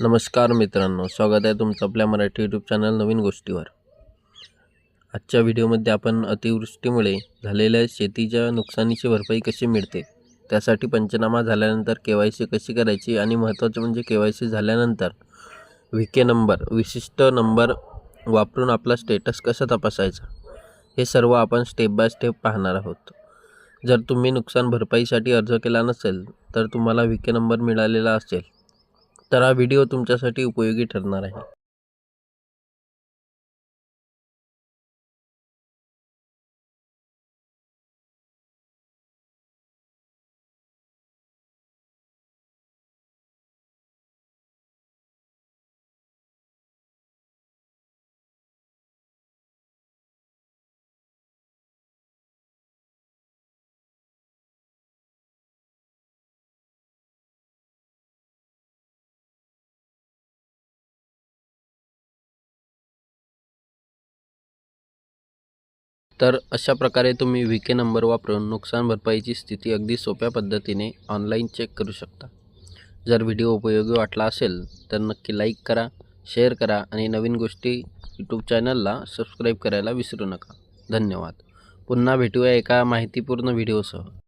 नमस्कार मित्रांनो स्वागत आहे तुमचं आपल्या मराठी यूट्यूब चॅनल नवीन गोष्टीवर. आजच्या व्हिडिओमध्ये आपण अतिवृष्टीमुळे झालेल्या शेतीच्या नुकसानीची भरपाई कशी मिळते त्यासाठी पंचनामा झाल्यानंतर के वाय सी कशी करायची आणि महत्त्वाचं म्हणजे के वाय सी झाल्यानंतर व्ही के नंबर विशिष्ट नंबर वापरून आपला स्टेटस कसा तपासायचा हे सर्व आपण स्टेप बाय स्टेप पाहणार आहोत. जर तुम्ही नुकसान भरपाईसाठी अर्ज केला नसेल तर तुम्हाला व्ही के नंबर मिळालेला असेल. तर हा व्हिडिओ तुमच्यासाठी उपयोगी ठरणार आहे. तर अशा प्रकारे तुम्ही व्ही के नंबर वापरून नुकसान भरपाईची स्थिती अगदी सोप्या पद्धतीने ऑनलाईन चेक करू शकता. जर व्हिडिओ उपयोगी वाटला असेल तर नक्की लाईक करा शेअर करा आणि नवीन गोष्टी यूट्यूब चॅनलला सबस्क्राईब करायला विसरू नका. धन्यवाद. पुन्हा भेटूया एका माहितीपूर्ण व्हिडिओसह